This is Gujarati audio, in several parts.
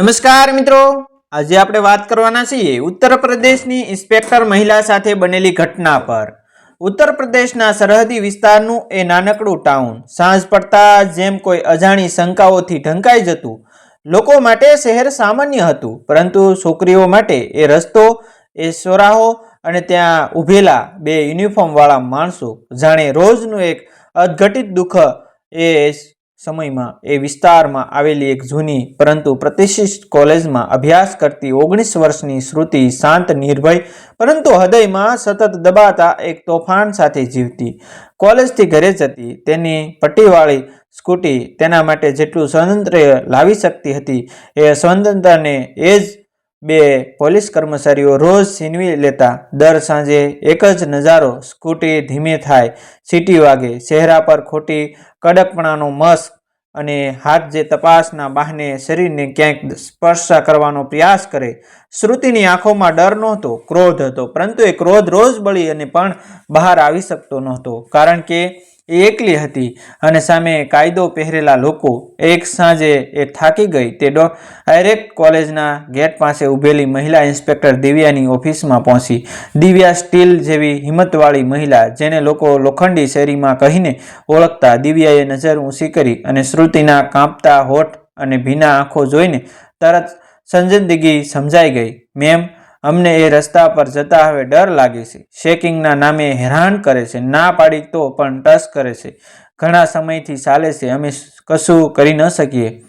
નમસ્કાર મિત્રો. આજે આપણે વાત કરવાના છીએ ઉત્તર પ્રદેશની ઇન્સ્પેક્ટર મહિલા સાથે બનેલી ઘટના પર. ઉત્તર પ્રદેશના સરહદી વિસ્તારનું એ નાનકડું ટાઉન. સાંજ પડતા જેમ કોઈ અજાણી શંકાઓથી ઢંકાઈ જતું. લોકો માટે શહેર સામાન્ય હતું, પરંતુ છોકરીઓ માટે એ રસ્તો, એ સોરાહો અને ત્યાં ઊભેલા બે યુનિફોર્મવાળા માણસો જાણે રોજનું એક અદઘટિત દુઃખ એ સમયમાં એ વિસ્તારમાં આવેલી એક જૂની, પરંતુ પ્રતિષ્ઠિત કોલેજમાં અભ્યાસ કરતી ઓગણીસ વર્ષની શ્રુતિ શાંત, નિર્ભય, પરંતુ હૃદયમાં સતત દબાતા એક તોફાન સાથે જીવતી. કોલેજથી ઘરે જતી, તેની પટ્ટીવાળી સ્કૂટી તેના માટે જેટલું સ્વાતંત્ર્ય લાવી શકતી હતી, એ સ્વતંત્રને એ જ બે પોલીસ કર્મચારીઓ રોજ છીનવી લેતા દર સાંજે એક જ નજારો સ્કૂટી ધીમે થાય. સીટી વાગે, ચહેરા પર ખોટી કડકપણાનો મસ્ક અને હાથ જે તપાસના બહાને શરીરને ક્યાંક સ્પર્શ કરવાનો પ્રયાસ કરે. શ્રુતિની આંખોમાં ડર નહોતો, ક્રોધ હતો, પરંતુ એ ક્રોધ રોજ બળી અને પણ બહાર આવી શકતો નહોતો. કારણ કે એ એકલી હતી અને સામે કાયદો પહેરેલા લોકો એક સાંજે એ થાકી ગઈ. તે ડો ડાયરેક્ટ કોલેજના ગેટ પાસે ઊભેલી મહિલા ઇન્સ્પેક્ટર દિવ્યાની ઓફિસમાં પહોંચી. દિવ્યા સ્ટીલ જેવી હિંમતવાળી મહિલા જેને લોકો લોખંડી શેરીમાં કહીને ઓળખતા દિવ્યાએ નજર ઊંચી કરી અને શ્રુતિના કાંપતા હોઠ અને ભીના આંખો જોઈને તરત સંજિંદગી સમજાઈ ગઈ. મેમ અમને એ રસ્તા પર જતા હવે ડર લાગે છે. શેકિંગના નામે હેરાન કરે છે. ના પાડી તો પણ ટસ કરે છે. ઘણા સમયથી ચાલે છે. અમે કશું કરી ન શકીએ.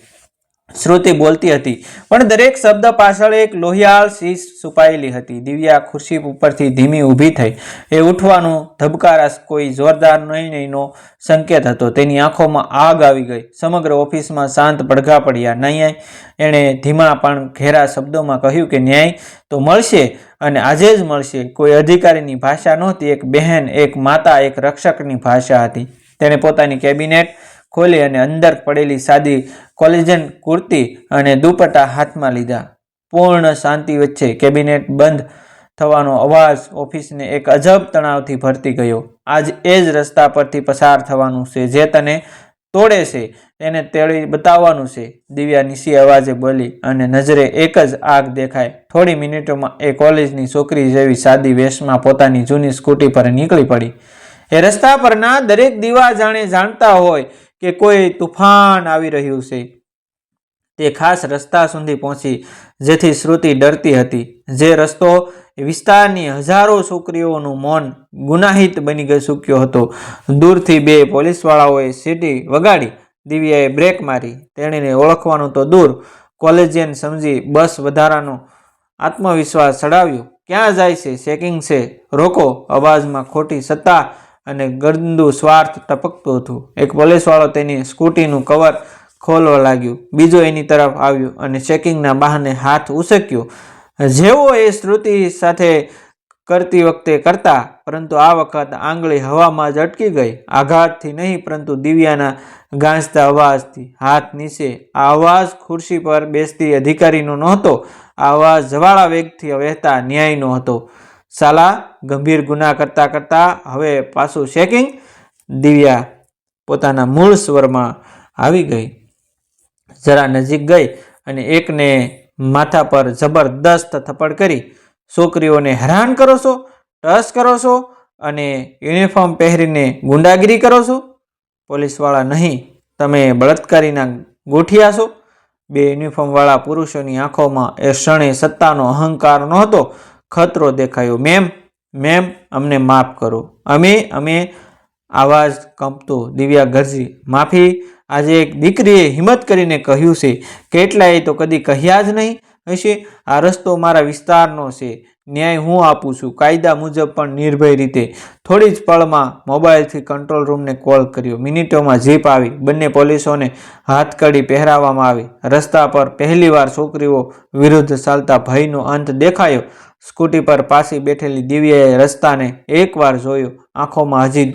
શ્રુતિ બોલતી હતી. પણ દરેક શબ્દ પાછળ એક લોહિયાળ શીશ છુપાયેલી હતી. દિવ્યા ખુરશી ઉપરથી ધીમી ઊભી થઈ. એ ઉઠવાનું ધબકારા કોઈ જોરદાર નિર્ણયનો સંકેત હતો. તેની આંખોમાં આગ આવી ગઈ. સમગ્ર ઓફિસમાં શાંત પડઘા પડ્યા. ન્યાય એણે ધીમા પણ ઘેરા શબ્દોમાં કહ્યું કે, ન્યાય તો મળશે અને આજે જ મળશે. કોઈ અધિકારીની ભાષા નહોતી. એક બહેન, એક માતા, એક રક્ષકની ભાષા હતી. તેણે પોતાની કેબિનેટ ખોલી અને અંદર પડેલી સાદી કોલેજન કુર્તી અને દુપટ્ટા હાથમાં લીધા. પૂર્ણ શાંતિ વચ્ચે કેબિનેટ બંધ થવાનો અવાજ ઓફિસને એક અજબ તણાવથી ભરતી ગયો. આજ એ જ રસ્તા પરથી પસાર થવાનું છે જે તને તોડે છે, તેને તેડી બતાવવાનું છે. દિવ્યા નિશી અવાજે બોલી અને નજરે એક જ આગ દેખાય. થોડી મિનિટોમાં એ કોલેજની છોકરી જેવી સાદી વેશમાં પોતાની જૂની સ્કૂટી પર નીકળી પડી. એ રસ્તા પરના દરેક દીવા જાણે જાણતા હોય કે કોઈ તુફાન આવી રહ્યું છે. તે ખાસ રસ્તા સુધી પહોંચી, જેથી શ્રુતિ ડરતી હતી. જે રસ્તો વિસ્તારની હજારો છોકરીઓનું મૌન ગુનાહિત બની ગઈ ચૂક્યો હતો. દૂરથી બે પોલીસવાળાઓએ સીટી વગાડી, દિવ્યાએ બ્રેક મારી. તેણીને ઓળખવાનું તો દૂર, કોલેજિયન સમજી બસ વધારાનો આત્મવિશ્વાસ ચડાવ્યો ક્યાં જાય છે? ચેકિંગ છે? રોકો, અવાજમાં ખોટી સત્તા અને ગંદુ સ્વાર્થ ટપકતું હતું. એક પોલીસવાળો તેની સ્કૂટીનું કવર ખોલવા લાગ્યું. બીજો એની તરફ આવ્યો અને ચેકિંગના બહાને હાથ ઉસક્યો. જેવો એ શ્રુતિ સાથે કરતી વખતે કરતા, પરંતુ આ વખત આંગળી હવામાં જ અટકી ગઈ. આઘાતથી નહીં, પરંતુ દિવ્યાના ગાંજતા અવાજથી. હાથ નીચે. આ અવાજ ખુરશી પર બેસતી અધિકારીનો નહોતો. આ અવાજ જવાળા વેગથી વહેતા ન્યાયનો હતો. સાલા ગંભીર ગુના કરતા કરતા હવે પાછું શેકિંગ દિવ્યા પોતાના મૂળ સ્વરમાં આવી ગઈ. જરા નજીક ગઈ અને એકને માથા પર જબરદસ્ત થપ્પડ કરી છોકરીઓને હેરાન કરો છો, ટસ કરો છો અને યુનિફોર્મ પહેરીને ગુંડાગીરી કરો છો? પોલીસવાળા નહીં, તમે બળાત્કારીના ગોઠિયા છો? બે યુનિફોર્મવાળા પુરુષોની આંખોમાં એ ક્ષણે સત્તાનો અહંકાર નહોતો ખતરો દેખાયો. મેમ મેમ, અમને માફ કરો. અમે અમે આવાજ કંપતો દિવ્યા ગરજી માફી, આજે એક દીકરીએ હિંમત કરીને કહ્યું છે. કેટલાએ તો કદી કહ્યા જ નહીં. હશે, આ રસ્તો મારા વિસ્તારનો છે. ન્યાય હું આપું છું. કાયદા મુજબ પણ નિર્ભય રીતે. થોડી જ પળમાં મોબાઈલથી કંટ્રોલ રૂમને કોલ કર્યો. મિનિટોમાં જીપ આવી. બંને પોલીસોને હાથકડી પહેરાવવામાં આવી. રસ્તા પર પહેલીવાર છોકરીઓ વિરુદ્ધ ચાલતા ભયનો અંત દેખાયો. સ્કૂટી પર પાછી બેઠેલી દિવ્યાએ રસ્તાને એકવાર જોયો, આંખોમાં હજી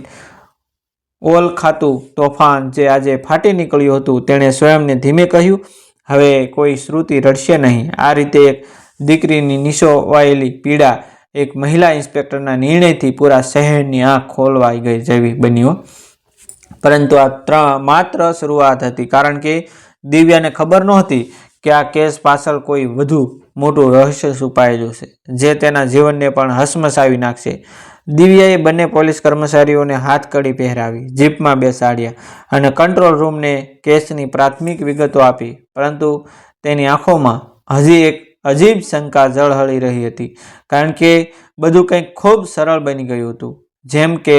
ઓલ ખાતું તોફાન જે આજે ફાટી નીકળ્યું હતું, તેણે સ્વયંને ધીમે કહ્યું, હવે કોઈ શ્રુતિ રડશે નહીં. આ રીતે એક દીકરીની નિશોવાયેલી પીડા એક મહિલા ઇન્સ્પેક્ટરના નિર્ણયથી પૂરા શહેરની આંખ ખોલવાઈ ગઈ જેવી બન્યો પરંતુ આ ત્રણ માત્ર શરૂઆત હતી, કારણ કે દિવ્યાને ખબર નહોતી કે આ કેસ પાછળ કોઈ વધુ મોટું રહસ્ય છુપાયેલું છે, જે તેના જીવનને પણ હસમસાવી નાખશે. દિવ્યાએ બંને પોલીસ કર્મચારીઓને હાથકડી પહેરાવી, જીપમાં બેસાડ્યા અને કંટ્રોલ રૂમને કેસની પ્રાથમિક વિગતો આપી, પરંતુ તેની આંખોમાં હજી એક અજીબ શંકા ઝળહળી રહી હતી, કારણ કે બધું કંઈક ખૂબ સરળ બની ગયું હતું, જેમ કે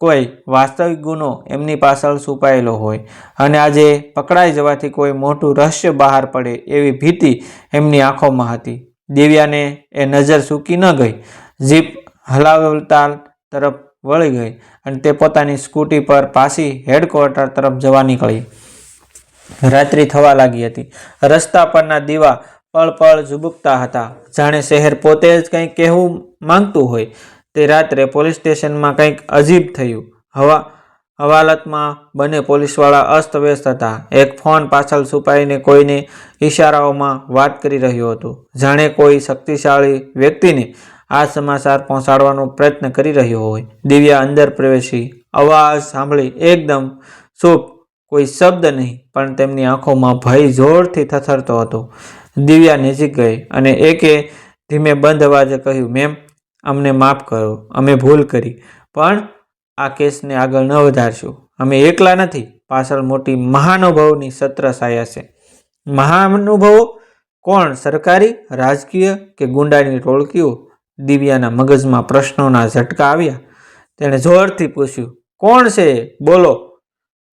કોઈ વાસ્તવિક ગુનો એમની પાછળ છુપાયેલો હોય અને આજે પકડાઈ જવાથી કોઈ મોટું રહસ્ય બહાર પડે એવી ભીતિ એમની આંખોમાં હતી. દિવ્યાને એ નજર સૂકી ન ગઈ. જીપ હલાવતા તરફ વળી ગઈ અને તે પોતાની સ્કૂટી પર પાછી હેડક્વાર્ટર તરફ જવા નીકળી. રાત્રિ થવા લાગી હતી. રસ્તા પરના દીવા પળ પળ ઝુબુકતા હતા. જાણે શહેર પોતે જ કંઈ કહેવું માંગતું હોય. તે રાત્રે પોલીસ સ્ટેશનમાં કંઈક અજીબ થયું. હવા, હવાલતમાં બંને પોલીસવાળા અસ્તવ્યસ્ત હતા. એક ફોન પાછળ છુપાઈને કોઈને ઈશારાઓમાં વાત કરી રહ્યો હતો. જાણે કોઈ શક્તિશાળી વ્યક્તિને આ સમાચાર પહોંચાડવાનો પ્રયત્ન કરી રહ્યો હોય. દિવ્યા અંદર પ્રવેશી. અવાજ સાંભળી એકદમ ચૂપ કોઈ શબ્દ નહીં, પણ તેમની આંખોમાં ભય જોરથી થથરતો હતો. દિવ્યા નજીક ગઈ અને એકે ધીમે બંધ અવાજે કહ્યું, મેમ અમને માફ કરો, અમે ભૂલ કરી, પણ આ કેસને આગળ ન વધારશું. અમે એકલા નથી, પાછળ મોટી મહાનુભાવની સત્ર સાયા છે. મહાનુભવો કોણ? સરકારી, રાજકીય કે ગુંડાની ટોળકીઓ? દિવ્યાના મગજમાં પ્રશ્નોના ઝટકા આવ્યા. તેણે જોરથી પૂછ્યું, કોણ છે? બોલો.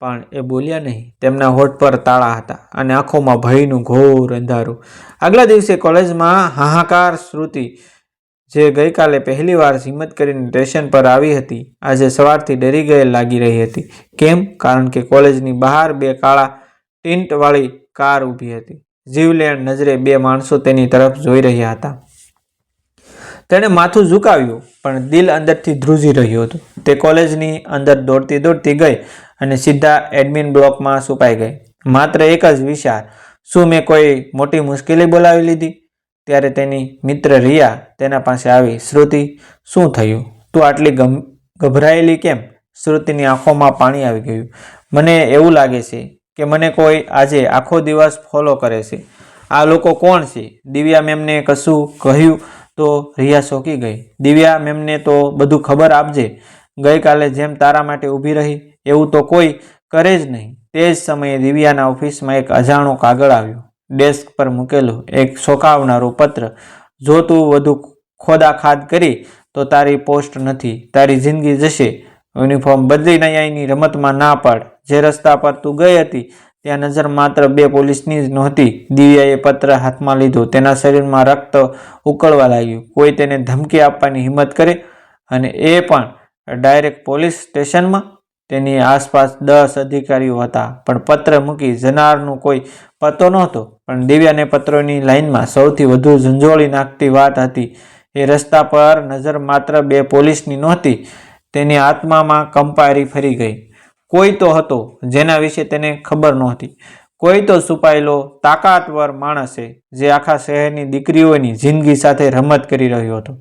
પણ એ બોલ્યા નહીં. તેમના હોઠ પર તાળા હતા અને આંખોમાં ભયનું ઘોર અંધારું. આગલા દિવસે કોલેજમાં હાહાકાર શ્રુતિ જે ગઈકાલે પહેલીવાર હિંમત કરીને સ્ટેશન પર આવી હતી, આજે સવારથી ડરી ગયેલ લાગી રહી હતી. કેમ? કારણ કે કોલેજની બહાર બે કાળા ટિન્ટવાળી કાર ઊભી હતી. જીવલેણ નજરે બે માણસો તેની તરફ જોઈ રહ્યા હતા. તેણે માથું ઝુકાવ્યું, પણ દિલ અંદરથી ધ્રુજી રહ્યું હતું. તે કોલેજની અંદર દોડતી દોડતી ગઈ અને સીધા એડમિન બ્લોકમાં સુપાઈ ગઈ. માત્ર એક જ વિચાર, શું મેં કોઈ મોટી મુશ્કેલી બોલાવી લીધી? ત્યારે તેની મિત્ર રિયા તેના પાસે આવી, શ્રુતિ, શું થયું? તું આટલી ગભરાયેલી કેમ શ્રુતિની આંખોમાં પાણી આવી ગયું. મને એવું લાગે છે કે મને કોઈ આજે આખો દિવસ ફોલો કરે છે. આ લોકો કોણ છે દિવ્યા મેમને કશું કહ્યું તો રિયા શોકી ગઈ. દિવ્યા મેમને તો બધું ખબર આપજે. ગઈકાલે જેમ તારા માટે ઊભી રહી, એવું તો કોઈ કરે જ નહીં. તે જ સમયે દિવ્યાના ઓફિસમાં એક અજાણો કાગળ આવ્યો. ડેસ્ક પર મૂકેલું એક ચોંકાવનારું પત્ર. જો તું વધુ ખોદાખાદ કરી, તો તારી પોસ્ટ નથી. તારી જિંદગી જશે. યુનિફોર્મ બદલી નયાઈની રમતમાં ના પાડ. જે રસ્તા પર તું ગઈ હતી, ત્યાં નજર માત્ર બે પોલીસની જ નહોતી. દિવ્યાએ પત્ર હાથમાં લીધો. તેના શરીરમાં રક્ત ઉકળવા લાગ્યું. કોઈ તેને ધમકી આપવાની હિંમત કરે અને એ પણ ડાયરેક્ટ પોલીસ સ્ટેશનમાં? તેની આસપાસ દસ અધિકારીઓ હતા, પણ પત્ર મૂકી જનારનું કોઈ પતો નહોતો. પણ દિવ્યાને પત્રોની લાઈનમાં સૌથી વધુ ઝંઝોળી નાખતી વાત હતી. એ રસ્તા પર નજર માત્ર બે પોલીસની નહોતી, તેની આત્મામાં કંપારી ફરી ગઈ. કોઈ તો હતો જેના વિશે તેને ખબર નહોતી. કોઈ તો છુપાયેલો તાકાતવર માણસ જે આખા શહેરની દીકરીઓની જિંદગી સાથે રમત કરી રહ્યો હતો.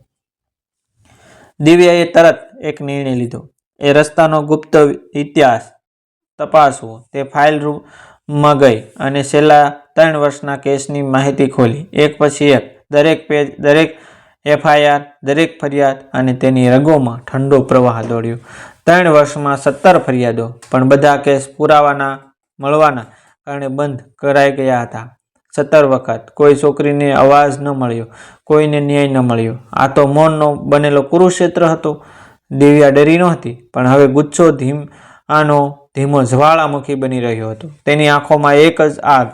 દિવ્યાએ તરત એક નિર્ણય લીધો. એ રસ્તાનો ગુપ્ત ઇતિહાસ તપાસવો. તે ફાઇલ રૂમમાં ગઈ અને છેલ્લા ત્રણ વર્ષના કેસની માહિતી ખોલી. એક પછી એક. દરેક પેજ, દરેક એફઆઈઆર, દરેક ફરિયાદ અને તેની રગોમાં ઠંડો પ્રવાહ દોડ્યો. ત્રણ વર્ષમાં સત્તર ફરિયાદો, પણ બધા કેસ પુરાવાના મળવાના કારણે બંધ કરાઈ ગયા હતા. સત્તર વખત. કોઈ છોકરીને અવાજ ન મળ્યો, કોઈને ન્યાય ન મળ્યો. આ તો મૌનનો બનેલો કુરુક્ષેત્ર હતો. દિવ્યા ડરી નહોતી, પણ હવે ગુચ્છો ધીમ આનો ધીમો જ્વાળામુખી બની રહ્યો હતો. તેની આંખોમાં એક જ આગ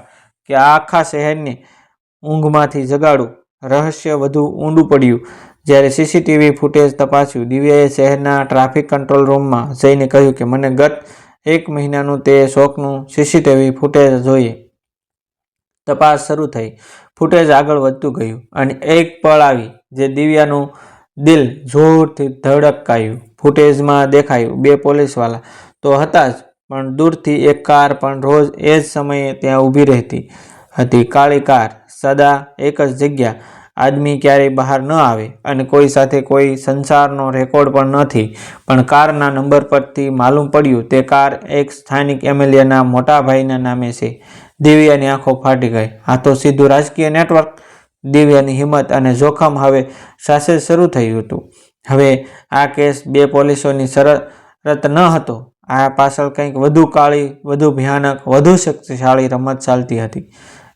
કે આખા શહેરને ઊંઘમાંથી જગાડું રહસ્ય વધુ ઊંડું પડ્યું. જ્યારે સીસીટીવી ફૂટેજ તપાસ્યું, દિવ્યાએ શહેરના ટ્રાફિક કંટ્રોલ રૂમમાં જઈને કહ્યું કે, મને ગત એક મહિનાનું તે શોખનું સીસીટીવી ફૂટેજ જોઈએ. તપાસ શરૂ થઈ. ફૂટેજ આગળ વધતું ગયું અને એક પળ આવી જે દિવ્યાનું દિલ જોરથી ધડકાયું. ફૂટેજમાં દેખાયું, બે પોલીસવાળા તો હતા જ પણ દૂરથી એક કાર પણ રોજ એ જ સમયે ત્યાં ઊભી રહેતી હતી. કાળી કાર, સદા એક જ જગ્યા. આદમી ક્યારેય બહાર ન આવે અને કોઈ સાથે કોઈ સંસારનો રેકોર્ડ પણ નથી. પણ કારના નંબર પરથી માલુમ પડ્યું તે કાર એક સ્થાનિક એમએલએના મોટા ભાઈના નામે છે. દિવ્યાની આંખો ફાટી ગઈ. આ તો સીધું રાજકીય નેટવર્ક. દિવ્યાની હિંમત અને જોખમ હવે સાથે શરૂ થયું હતું. હવે આ કેસ બે પોલીસોની શરત ન હતો. આ પાછળ કંઈક વધુ કાળી, વધુ ભયાનક, વધુ શક્તિશાળી રમત ચાલતી હતી.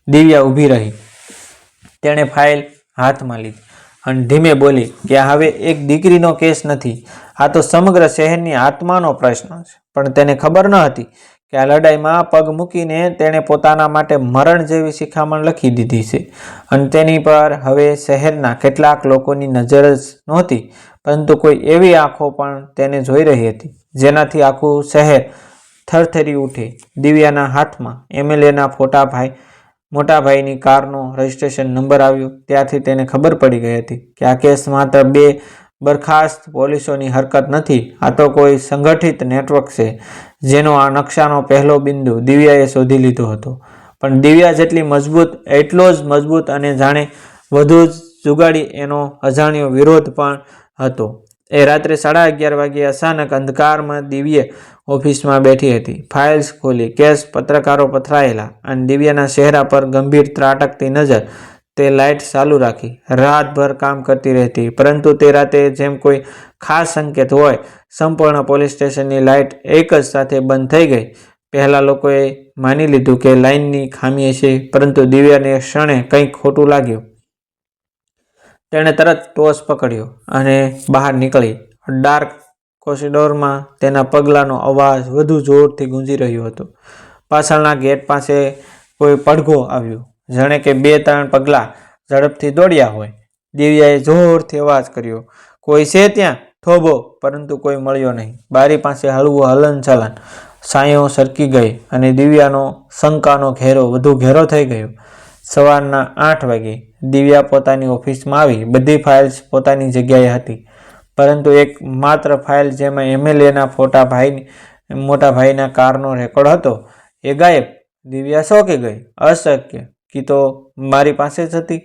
દિવ્યા ઊભી રહી. તેણે ફાઇલ હાથમાં લીધી અને ધીમે બોલી, કે હવે એક દીકરીનો કેસ નથી. આ તો સમગ્ર શહેરની આત્માનો પ્રશ્ન છે. પણ તેને ખબર ન હતી કે આ લડાઈમાં પગ મૂકીને તેણે પોતાના માટે મરણ જેવી શિખામણ લખી દીધી છે. અને તેની પર હવે શહેરના કેટલાક લોકોની નજર જ નહોતી, પરંતુ કોઈ એવી આંખો પણ તેને જોઈ રહી હતી. જેનાથી આખું શહેર થરથરી ઉઠે. દિવ્યાના હાથમાં એમએલએના ફોટા ભાઈ મોટાભાઈની કારનો રજિસ્ટ્રેશન નંબર આવ્યો. ત્યાંથી તેને ખબર પડી ગઈ હતી કે આ કેસ માત્ર બે બરખાસ્ત પોલીસોની હરકત નથી. આ તો કોઈ સંગઠિત નેટવર્ક છે, જેનો આ નકશાનો પહેલો બિંદુ દિવ્યાએ શોધી લીધો હતો. પણ દિવ્યા જેટલી મજબૂત, એટલો જ મજબૂત અને જાણે વધુ જ જુગાડી એનો અજાણ્યો વિરોધ પણ હતો. એ રાત્રે સાડા અગિયાર વાગ્યે અચાનક અંધકારમાં દિવ્ય ઓફિસમાં બેઠી હતી. ફાઇલ્સ ખોલી, કેસ પત્રકારો પથરાયેલા અને દિવ્યાના ચહેરા પર ગંભીર ત્રાટકતી નજર તે લાઇટ ચાલુ રાખી. રાતભર કામ કરતી રહેતી. પરંતુ તે રાતે જેમ કોઈ ખાસ સંકેત હોય, સંપૂર્ણ પોલીસ સ્ટેશનની લાઇટ એક જ સાથે બંધ થઈ ગઈ. પહેલાં લોકોએ માની લીધું કે લાઇનની ખામી છે પરંતુ દિવ્યાને ક્ષણે કંઈક ખોટું લાગ્યું. તેણે તરત ટોસ પકડ્યો અને બહાર નીકળી. ડાર્ક કોરિડોરમાં તેના પગલાંનો અવાજ વધુ જોરથી ગુંજી રહ્યો હતો. પાછળના ગેટ પાસે કોઈ પડઘો આવ્યો. જાણે કે બે ત્રણ પગલાં ઝડપથી દોડ્યા હોય. દિવ્યાએ જોરથી અવાજ કર્યો, કોઈ છે ત્યાં? થોભો. પરંતુ કોઈ મળ્યો નહીં. બારી પાસે હળવું હલનચલન. સાયો સરકી ગઈ અને દિવ્યાનો શંકાનો ઘેરો વધુ ઘેરો થઈ ગયો. સવારના આઠ વાગે દિવ્યા પોતાની ઓફિસમાં આવી. બધી ફાઇલ્સ પોતાની જગ્યાએ હતી. પરંતુ એક માત્ર ફાઇલ જેમાં એમએલએના ફોટા ભાઈ મોટા ભાઈના કારનો રેકોર્ડ હતો, એ ગાયબ. દિવ્યા શોકી ગઈ. અશક્ય. કી તો મારી પાસે જ હતી.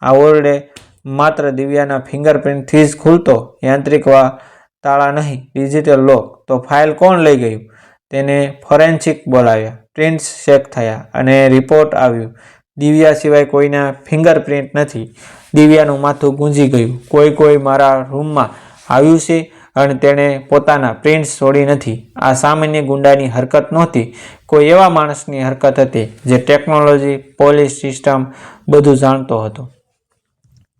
આ ઓરડે માત્ર દિવ્યાના ફિંગરપ્રિન્ટથી જ ખુલતો. યાંત્રિક વા તાળા નહીં ડિજિટલ લોક તો ફાઇલ કોણ લઈ ગયું? તેને ફોરેન્સિક બોલાવ્યા. પ્રિન્ટ્સ ચેક થયા અને રિપોર્ટ આવ્યું. દિવ્યા સિવાય કોઈના ફિંગરપ્રિન્ટ નથી. દિવ્યાનું માથું ગુંજી ગયું. કોઈ કોઈ મારા રૂમમાં આવ્યું છે. અને તેણે પોતાના પ્રિન્ટ્સ છોડી નથી. આ સામાન્ય ગુંડાની હરકત નહોતી. કોઈ એવા માણસની હરકત હતી જે ટેકનોલોજી, પોલીસ સિસ્ટમ બધું જાણતો હતો.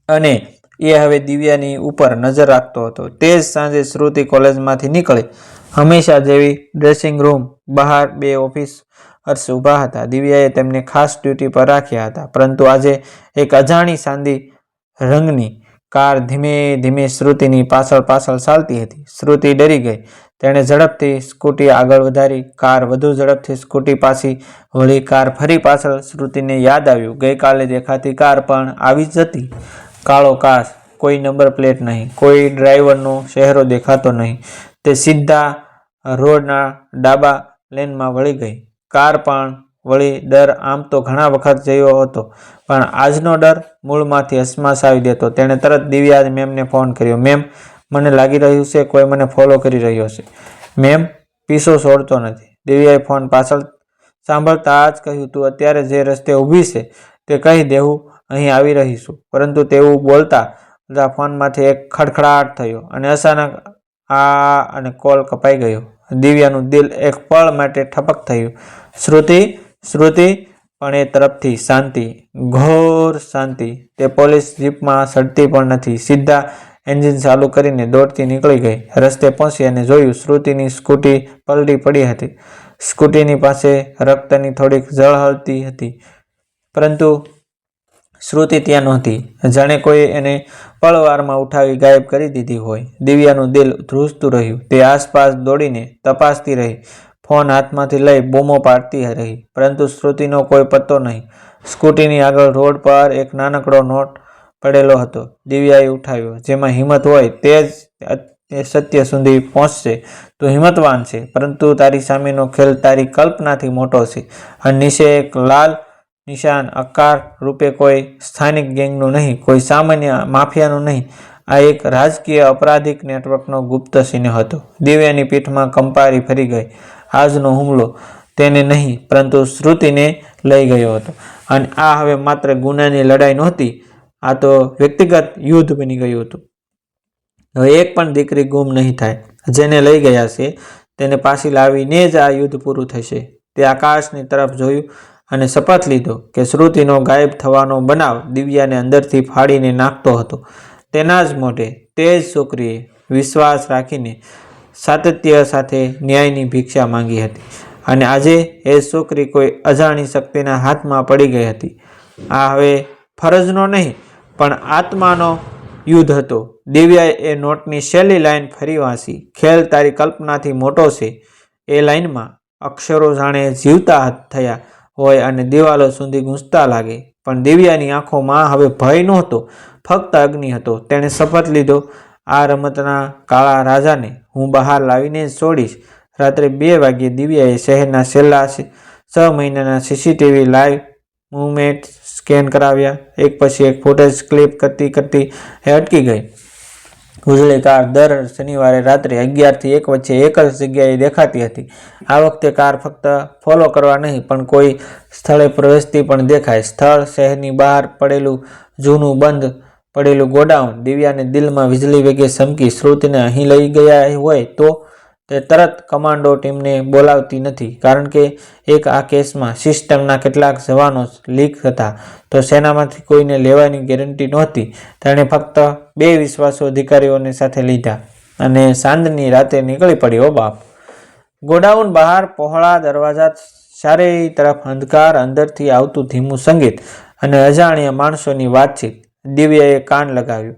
અને એ હવે દિવ્યાની ઉપર નજર રાખતો હતો. તે જ સાંજે શ્રુતિ કોલેજમાંથી નીકળી. હંમેશા જેવી ડ્રેસિંગ રૂમ બહાર બે ઓફિસ અર્શ ઊભા હતા. દિવ્યાએ તેમને ખાસ ડ્યુટી પર રાખ્યા હતા. પરંતુ આજે એક અજાણી સાંદી રંગની કાર ધીમે ધીમે શ્રુતિની પાછળ પાછળ ચાલતી હતી. શ્રુતિ ડરી ગઈ. તેણે ઝડપથી સ્કૂટી આગળ વધારી. કાર વધુ ઝડપથી સ્કૂટી પાછી વળી કાર ફરી પાછળ શ્રુતિને યાદ આવ્યું. ગઈકાલે દેખાતી કાર પણ આવી જ હતી. કાળો કાશ કોઈ નંબર પ્લેટ નહીં. કોઈ ડ્રાઈવરનો ચહેરો દેખાતો નહીં. તે સીધા રોડના ડાબા લેનમાં વળી ગઈ. કાર પણ વળી ડર આમ તો ઘણા વખત જયો હતો, પણ આજનો ડર મૂળમાંથી હસમાસાવી દેતો. તેણે તરત દિવ્યા મેમને ફોન કર્યો, મેમ, મને લાગી રહ્યું છે કોઈ મને ફોલો કરી રહ્યો છે. મેમ, પીસો છોડતો નથી. દિવ્યાએ ફોન પાછળ સાંભળતા જ કહ્યું, તું અત્યારે જે રસ્તે ઊભી છે તે કહી દેવું અહીં આવી રહીશું. પરંતુ તેવું બોલતા બધા ફોનમાંથી એક ખડખડાટ થયો અને અચાનક આ અને કોલ કપાઈ ગયો. દિવ્યાનું દિલ એક પળ માટે ઠપક થયું. શ્રુતિ શ્રુતિ, પણ એ તરફથી શાંતિ, ઘોર શાંતિ. તે પોલીસ જીપમાં સડતી પણ નથી. સીધા એન્જિન ચાલુ કરીને દોડતી નીકળી ગઈ. રસ્તે પહોંચી અને જોયું શ્રુતિની સ્કૂટી પલટી પડી હતી. સ્કૂટીની પાસે રક્તની થોડીક ઝળહળતી હતી. પરંતુ શ્રુતિ ત્યાં નહોતી. જાણે કોઈ એને પળવારમાં ઉઠાવી ગાયબ કરી દીધી હોય. દિવ્યાનું દિલ ધ્રુજતું રહ્યું. તે આસપાસ દોડીને તપાસતી રહી. ફોન હાથમાંથી લઈ બૂમો પાડતી રહી, પરંતુ શ્રુતિનો કોઈ પત્તો નહીં. સ્કૂટીની આગળ રોડ પર એક નાનકડો નોટ પડેલો હતો. દિવ્યાએ ઉઠાવ્યો, જેમાં હિંમત હોય તે જ સત્ય સુધી પહોંચશે. તો હિંમતવાન છે, પરંતુ તારી સામેનો ખેલ તારી કલ્પનાથી મોટો છે. અને નીચે એક લાલ નિશાન આકાર રૂપે કોઈ સ્થાનિક ગેંગનું નહીં, કોઈ સામાન્ય માફિયાનું નહીં. આ એક રાજકીય અપરાધિક નેટવર્કનો ગુપ્ત સિંહ હતો. દિવ્યાની પીઠમાં કંપારી ફરી ગઈ. આજનો હુમલો તેને નહીં, પરંતુ શ્રુતિને લઈ ગયો હતો. અને આ હવે માત્ર ગુનાની લડાઈ નહોતી, આ તો વ્યક્તિગત યુદ્ધ બની ગયું હતું. હવે એક પણ દીકરી ગુમ નહીં થાય, જેને લઈ ગયા છે, તેને પાછી લાવીને જ આ યુદ્ધ પૂરું થશે. તે આકાશની તરફ જોયું અને શપથ લીધો કે શ્રુતિનો ગાયબ થવાનો બનાવ દિવ્યાને અંદરથી ફાડીને નાખતો હતો. તેના જ મોઢે તે જ છોકરીએ વિશ્વાસ રાખીને સાતત્ય સાથે ન્યાયની ભિક્ષા માંગી હતી અને આજે એ છોકરી કોઈ અજાણી શક્તિના હાથમાં પડી ગઈ હતી. આ હવે ફરજનો નહીં, પણ આત્માનો યુદ્ધ હતો. દિવ્યાએ એ નોટની છેલ્લી લાઈન ફરી વાંચી. ખેલ તારી કલ્પનાથી મોટો છે. એ લાઈનમાં અક્ષરો જાણે જીવતા થયા હોય અને દિવાલો સુધી ગૂંજતા લાગે. પણ દિવ્યાની આંખોમાં હવે ભય નહોતો. ફક્ત અગ્નિ હતો. તેણે શપથ લીધો. આ રમતના કાળા રાજાને હું બહાર લાવીને જ છોડીશ. રાત્રે બે વાગ્યે દિવ્યાએ શહેરના છેલ્લા છ મહિનાના સીસીટીવી લાઈવ મૂવમેન્ટ સ્કેન કરાવ્યા. એક પછી એક ફૂટેજ ક્લિપ કરતી કરતી એ અટકી ગઈ. ઉજળી કાર દર શનિવારે રાત્રે અગિયારથી એક વચ્ચે એક જ જગ્યાએ દેખાતી હતી. આ વખતે કાર ફક્ત ફોલો કરવા નહીં, પણ કોઈ સ્થળે પ્રવેશતી પણ દેખાય. સ્થળ શહેરની બહાર પડેલું જૂનું બંધ પડેલું ગોડાઉન દિવ્યાને દિલમાં વીજળી વેગે સમકી શ્રુતિને અહીં લઈ ગયા હોય તો તે તરત કમાન્ડો ટીમને બોલાવતી નથી. કારણ કે એક આ કેસમાં સિસ્ટમના કેટલાક જવાનો લીક હતા. તો સેનામાંથી કોઈને લેવાની ગેરંટી નહોતી. તેણે ફક્ત બે વિશ્વાસુ અધિકારીઓને સાથે લીધા અને સાંજની રાતે નીકળી પડ્યો બાપ. ગોડાઉન બહાર પહોળા દરવાજા ચારેય તરફ અંધકાર, અંદરથી આવતું ધીમું સંગીત અને અજાણ્યા માણસોની વાતચીત. દિવ્યાએ કાન લગાવ્યું.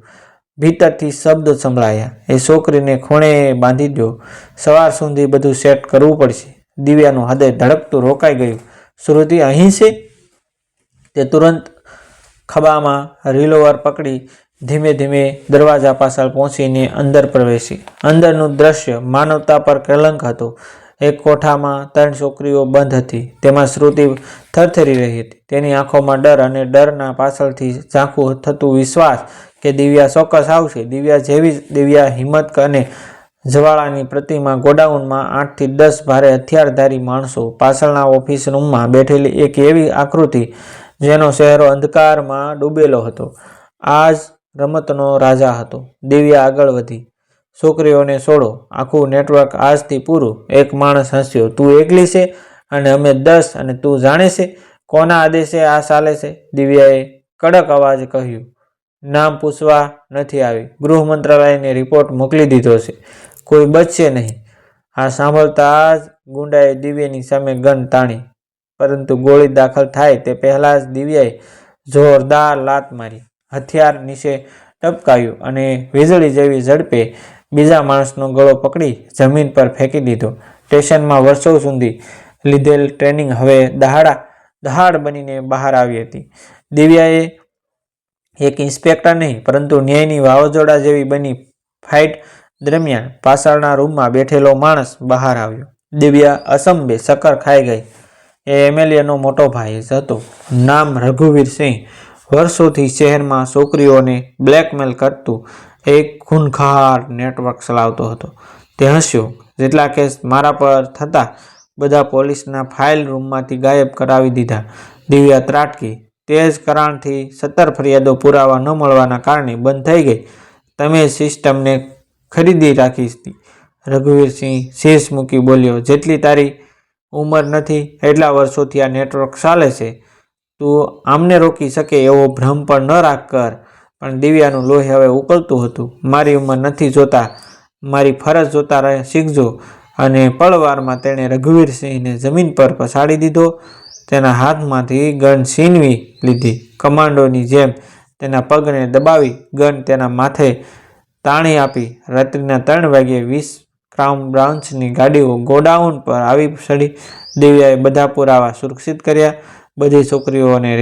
ભીતરથી શબ્દ સંભળાયા. એ છોકરીને ખૂણે બાંધી દો સવાર સુધી બધું સેટ કરવું પડશે. દિવ્યાનું હૃદય ધડકતું રોકાઈ ગયું. શ્રુતિ, અહીં છે? તે તુરંત ખભામાં રિલોવર પકડી ધીમે ધીમે દરવાજા પાછળ પહોંચીને અંદર પ્રવેશી. અંદરનું દ્રશ્ય માનવતા પર કલંક હતો. એક કોઠામાં ત્રણ છોકરીઓ બંધ હતી. તેમાં શ્રુતિ થરથરી રહી હતી. તેની આંખોમાં ડર અને ડરના પાછળથી ઝાંખું થતું વિશ્વાસ કે દિવ્યા ચોક્કસ આવશે. દિવ્યા જેવી દિવ્યા હિંમત અને જવાળાની પ્રતિમા ગોડાઉનમાં આઠથી દસ ભારે હથિયારધારી માણસો પાછળના ઓફિસ રૂમમાં બેઠેલી એક એવી આકૃતિ જેનો ચહેરો અંધકારમાં ડૂબેલો હતો. આ જ રમતનો રાજા હતો. દિવ્યા આગળ વધી. છોકરીઓને છોડો. આખું નેટવર્ક આજથી પૂરું. એક માણસ હસ્યો. તું એકલી છે? અને અમે દસ, અને તું જાણે છે? કોના આદેશે આ ચાલે છે? દિવ્યાએ કડક અવાજ કહ્યું. નામ પૂછવા નથી આવી. ગૃહ મંત્રાલયને રિપોર્ટ મોકલી દીધો છે. કોઈ બચશે નહીં. આ સાંભળતા જ ગુંડાએ દિવ્યાની સામે ગન તાણી. પરંતુ ગોળી દાખલ થાય તે પહેલાં જ દિવ્યાએ જોરદાર લાત મારી. હથિયાર નીચે ટપકાયું અને વીજળી જેવી ઝડપે બીજા માણસનો ગળો પકડી જમીન પર ફેંકી દીધો. સ્ટેશનમાં વર્ષો સુધી લીધેલ ટ્રેનિંગ હવે દહાડા, દહાડ બનીને બહાર આવી હતી. દિવ્યાએ એક ઇન્સ્પેક્ટર નહીં, પરંતુ ન્યાયની વાવાઝોડા જેવી બની ફાઇટ દરમિયાન પાછળના રૂમમાં બેઠેલો માણસ બહાર આવ્યો. દિવ્યા અસંભે સકર ખાઈ ગઈ. એ એમએલએનો મોટો ભાઈ જ હતો. નામ રઘુવીર સિંહ. વર્ષોથી શહેરમાં છોકરીઓને બ્લેકમેલ કરતું એક ખૂનખાર નેટવર્ક ચલાવતો હતો. તે હસ્યો. જેટલા કેસ મારા પર થતા, બધા પોલીસના ફાઇલ રૂમમાંથી ગાયબ કરાવી દીધા. દિવ્યા ત્રાટકી. તે જ કારણથી સત્તર ફરિયાદો પુરાવા ન મળવાના કારણે બંધ થઈ ગઈ. તમે સિસ્ટમને ખરીદી રાખી હતી. રઘુવીરસિંહ શીશ મૂકી બોલ્યો, જેટલી તારી ઉંમર નથી, એટલા વર્ષોથી આ નેટવર્ક ચાલે છે. તું આમને રોકી શકે એવો ભ્રમ પણ ન રાખ કર. પણ દિવ્યાનું લોહી હવે ઉકળતું હતું. મારી ઉંમર નથી જોતા. મારી ફરજ જોતા રહે, શીખજો. અને પળવારમાં તેણે રઘુવીરસિંહને જમીન પર પછાડી દીધો. તેના હાથમાંથી ગન છીનવી લીધી. કમાન્ડોની જેમ તેના પગને દબાવી ગન તેના માથે તાણી આપી. રાત્રિના ત્રણ વાગ્યે વીસ ક્રાઉન બ્રાન્ચની ગાડીઓ ગોડાઉન પર આવી ચડી. દિવ્યાએ બધા પુરાવા સુરક્ષિત કર્યા. બધી છોકરીઓને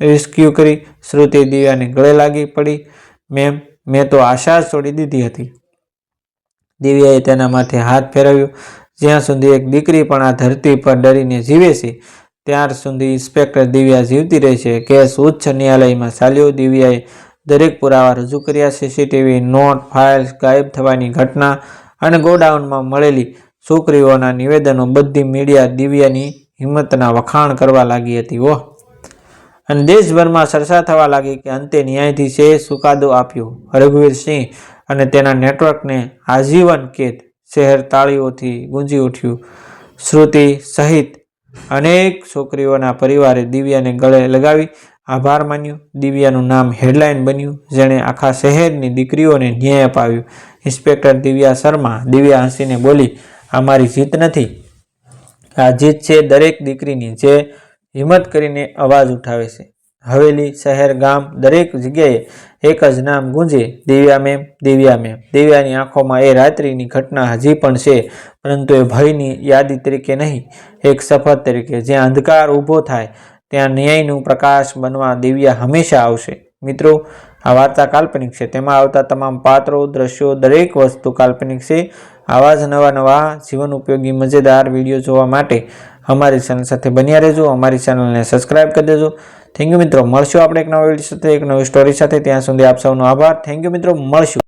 રેસ્ક્યુ કરી, શ્રુતિ દિવ્યાને ગળે લાગી પડી. મેમ, મેં તો આશા છોડી દીધી હતી. દિવ્યાએ તેના માથે હાથ ફેરવ્યો. જ્યાં સુધી એક દીકરી પણ આ ધરતી પર ડરીને જીવે છે, ત્યાર સુધી ઇન્સ્પેક્ટર દિવ્યા જીવતી રહેશે કેસ ઉચ્ચ ન્યાયાલયમાં ચાલ્યો. દિવ્યાએ દરેક પુરાવા રજૂ કર્યા. સીસીટીવી નોટ, ફાઇલ્સ, ગાયબ થવાની ઘટના અને ગોડાઉનમાં મળેલી છોકરીઓના નિવેદનો બધી મીડિયા દિવ્યાની હિંમતના વખાણ કરવા લાગી હતી. ઓહ! અને દેશભરમાં ચર્ચા થવા લાગી કે અંતે ન્યાયાધીશે સુકાદો આપ્યો. રઘુવીરસિંહ અને તેના નેટવર્કને આજીવન કેદ શહેર તાળીઓથી ગુંજી ઉઠ્યું. શ્રુતિ સહિત અનેક છોકરીઓના પરિવારે દિવ્યાને ગળે લગાવી આભાર માન્યો. દિવ્યાનું નામ હેડલાઇન બન્યું, જેણે આખા શહેરની દીકરીઓને ન્યાય અપાવ્યો. ઇન્સ્પેક્ટર દિવ્યા શર્મા, દિવ્યા હસીને બોલી આ મારી જીત નથી. આ જીત છે દરેક દીકરીની, જે હિંમત કરીને અવાજ ઉઠાવે છે. હવેલી શહેર ગામ દરેક જગ્યાએ એક જ નામ ગુંજે, દિવ્યા મેમ દિવ્યા મેમ. દિવ્યાની આંખોમાં એ રાત્રિની ઘટના હજી પણ છે, પરંતુ એ ભયની યાદી તરીકે નહીં, એક શપથ તરીકે. જ્યાં અંધકાર ઊભો થાય, ત્યાં ન્યાયનું પ્રકાશ બનવા દિવ્યા હંમેશા આવશે. મિત્રો, આ વાર્તા કાલ્પનિક છે. તેમાં આવતા તમામ પાત્રો, દ્રશ્યો, દરેક વસ્તુ કાલ્પનિક છે. આવા જ નવા નવા જીવન ઉપયોગી, મજેદાર વીડિયો જોવા માટે અમારી ચેનલ સાથે બન્યા રહેજો, અમારી ચેનલને સબસ્ક્રાઇબ કરી દેજો. થેન્ક યુ મિત્રો, મળશું આપણે એક નવા વીડિયો સાથે, એક નવી સ્ટોરી સાથે. ત્યાં સુધી આપ સૌનો આભાર. થેન્ક યુ મિત્રો, મળશું.